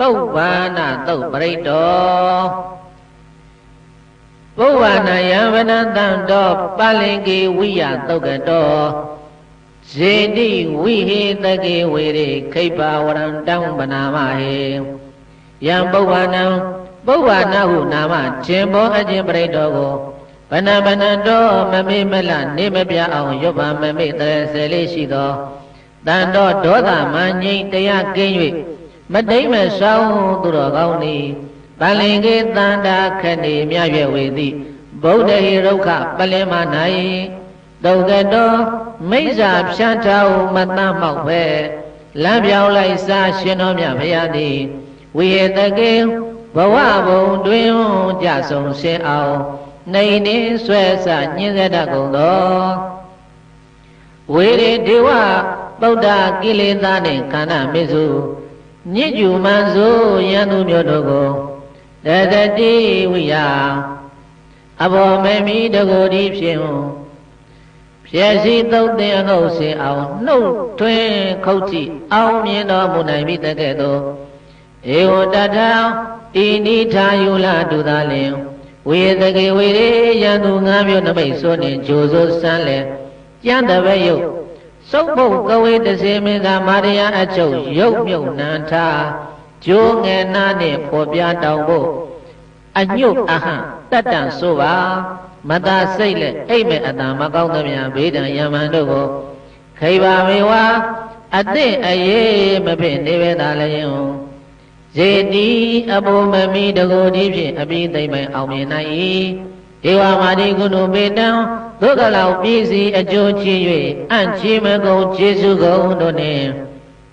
သုတ်ဘာနာသုတ်ပရိတ္တောဘုဝနာယံဝနတံတောပလင်ကေဝိယသုတ်ကတောဇေတိဝိဟေတကေဝေရေခိဗ္ဗဝရံတံပနာမဟေယံပုဗ္ဗနံပုဗ္ဗနာဟုနာမခြင်းဘောအခြင်းပရိတ္တောကိုဗနဗနတောမမေ့မလနေမပြအောင်ရွတ်ပါမမေ့တရဆယ်လေးရှိသောတန်တော်ဒေါသမငြိမ့်တရားကင်း၍မတိမ့်မဆောင်သူတော်ကောင်းသည်ပလင်ကေတန္တာခဏီမြရွယ်ဝေသည်ဗုဒ္ဓဟိရုခပလင်မ၌တုတ်ကတော်မိစ္ဆာဖြန့်ထားမတမ်းမောက်ပဲလမ်းပြောင်းလိုက်စားရှင်တော်မြတ်ဘုရားသည်ဝိဟတကေဘဝဘုံတွင်ကြဆုံရှင်းအောင် နေနေဆွဲဆညင်းစေတတ်ကုန်သောဝေရေဒေဝပုဒ္ဒကိလေသာနှင့်ခန္ဓာမေစုညစ်ကြူမှန်စို့ယန္တုမျိုးတို့ကိုတတတိဝိယအဘောမေမိတကိုယ်ဒီဖြင့်ဖြည့်စည်းသုံးသင်အငုတ်စင်အောင်နှုတ်ထွင်းခုတ်ကြည့်အောင်မြင်တော်မူနိုင်ပြီတကဲ့သို့ဧဝတထံဤနိထာယုလတုသာလင် ဝေတကေဝေရေယံသူငါးမျိုးနမိတ်စွနှင့်ဂျိုစိုးစမ်းလဲကျမ်းတပည့်ယုတ်စုပ်ဖို့ကဝေတစေမင်းသာမာရယအချုပ်ရုပ်မြုပ်နံထားကျိုးငယ်နာနှင့်ပေါ်ပြတောင်ဖို့အညုတ်အဟံတတ္တံဆိုပါမသာစိတ်လက်အိတ်မဲ့အတံမကောင်းသမျှဘေးဒံယမန်တို့ကိုခိဗာမေဝအသင့်အေးမဖြစ်နေပဲသာလျင် ဇေတိအဘုမမီတကိုဒီဖြင့်အပိသိမ့်ပိုင်အောင်မြင်နိုင်၏ဧဝမာတိကုဏုပေတံဒုက္ခလောက်ပြည်စီအကျိုးချီ၍အံ့ချီမကုန်ခြေစုကုန်တို့နှင့်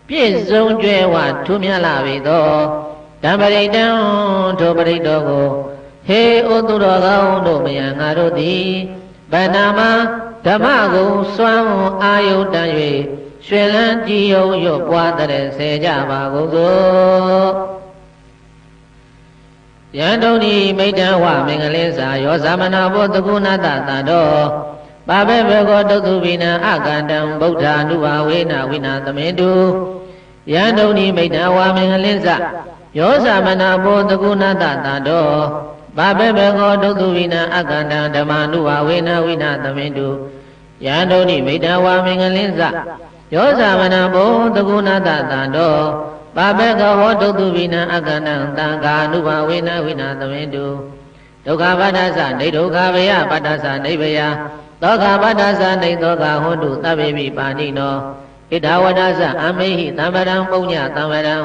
ပြည့်စုံကြွယ်ဝထူးမြတ်လာပြီသောဓမ္မရိတံထိုပရိတောကိုဟေဩသူတော်ကောင်းတို့မယံငါတို့သည်ဗန္နာမဓမ္မကုံစွမ်းအာယုတန်၍ရွှေလန်းကြည်ယုံရွတ်ပွားတဲ့ဆဲကြပါကုန်သော ယံတုန်ဤမိတ္တဝမင်္ဂလင်းစာယောသမနာဘောတကုဏတတတောပါဘေဘေကောတုတုပိနံအကန္တံဗုဒ္ဓ ानु ဘာဝေနဝိနာသမေတုယံတုန်ဤမိတ္တဝမင်္ဂလင်းစာယောသမနာဘောတကုဏတတတောပါဘေဘေကောတုတုပိနံအကန္တံဓမ္မာနုဘာဝေနဝိနာသမေတုယံတုန်ဤမိတ္တဝမင်္ဂလင်းစာယောသမနာဘောတကုဏတတတော ပါပေကဟောတုတုပိနံအကန္တံတံဃာနုဘဝေနဝိနာသမေတုဒုက္ခပတ္တသနေဒုက္ခဗယပတ္တသနေဗယသောကပတ္တသနေသောကဟောတုသဗ္ဗေမိပါဏိနောဣဒဝဒသအမေဟိသမ္ပရံပုညသမ္ပရံ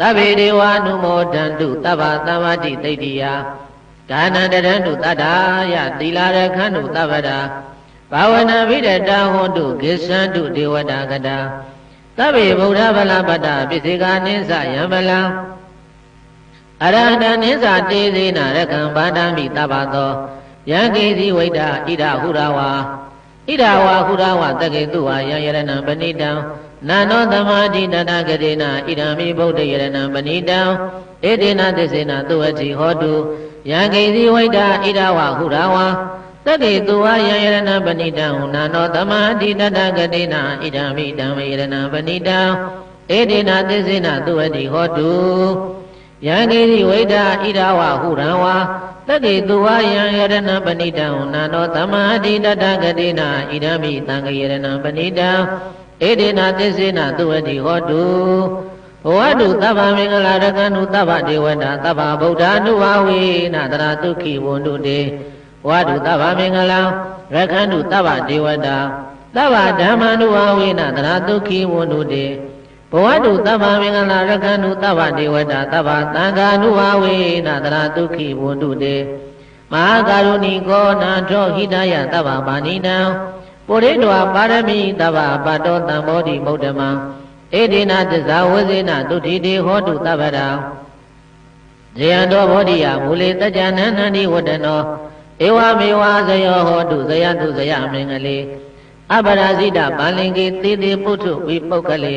သဗ္ဗေဒေဝနုမောဒန္တုသဗ္ဗသမ္မာတိတိတ္တိယဒါနန္တရန္တုတတ္ထာယသီလာရခန္တုသဗ္ဗတာဘာဝနာဘိဒတာဟောတုကိသန္တုဒေဝတာကတာ သဗ္ဗေဗုဒ္ဓဗလပတ္တပိစေကာနိသယံဗလံအရဟတနိသတေဇေနရကံဘာဒမိတပ္ပသောယံကေစီဝိဒဣဒဟုရဝါဣဒဝါဟုရဝတကေတုဝါယံယရဏံပဏိတံနာနောသမာဓိတတကတိနာဣဒံမိဗုဒ္ဓယရဏံပဏိတံဧတေနသစ္စေနသုဝတိဟောတုယံကေစီဝိဒဣဒဝါဟုရဝါ တတေသူဝါယံယရဏပဏိတံနာနောသမာဓိတတကတိနာဣဒံမိဓမ္မယရဏပဏိတံဧတေနသစ္စေနသုဝတိဟောတုယံကေတိဝိဒဣဒဝဟုရံဝါတတေသူဝါယံယရဏပဏိတံနာနောသမာဓိတတကတိနာဣဒံမိသံဃယရဏပဏိတံဧတေနသစ္စေနသုဝတိဟောတုဘဝတုသဗ္ဗမင်္ဂလာရကံတုသဗ္ဗဒေဝတာသဗ္ဗဗုဒ္ဓ ानु ဝဝေနတရာတုခိဝန္တုတေ ဝါတုသဗ္ဗမင်္ဂလာရခန္တုသဗ္ဗဒေဝတာသဗ္ဗဓမ္မာနုဝဝေနသရတုခိဝန္တုတေဘဝတုသဗ္ဗမင်္ဂလာရခန္တုသဗ္ဗဒေဝတာသဗ္ဗသံဃာနုဝဝေနသရတုခိဝန္တုတေမဟာကာရုဏီကောနာထောဟိတယသဗ္ဗပါဏိနံပုရိတောပါရမိသဗ္ဗပါတောတံမောတိမௌတမံဧဒေနသစ္စာဝဇေနတုတိတေဟောတုသဗ္ဗရာဇယံတော်ဘောဓိယမူလေတကြနန္နန္ဒီဝတ္တနော ဧဝမေဝဇယောဟောတုဇယတုဇယမင်္ဂလေအပရာဇိတပါလင်ကေသေသေးပုထုဝိပုဂ္ဂလေ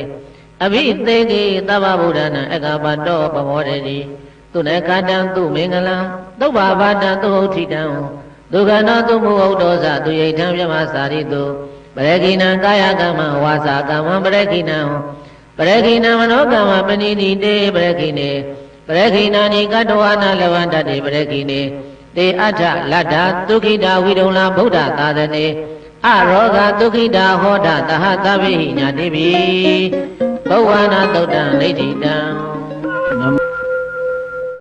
အဘိသေကေသဗ္ဗဗုဒ္ဓနာအကပတောပမောရတိသူနကတံသူမင်္ဂလံသုဗ္ဗဘာတံသူဟုတ်ထိတံဒုက္ခနောသူမုဟုတ်တောဇသူယိဋ္ဌံမြမစာရိတုပရခိဏံကာယကမ္မဝါစာကမ္မပရခိဏံပရခိဏံမနောကမ္မပဏိတိတေပရခိနေပရခိဏာနိကတဝနာလဝန္တတေပရခိနေ တေအထလတ္ထဒုက္ခိတာဝိဒုံလာဗုဒ္ဓသာသနေအရောဂဒုက္ခိတာဟောဒသဟသဗ္ဗိညာတိပိဘဝနာသုတ်တံဒိဋ္ဌိတံ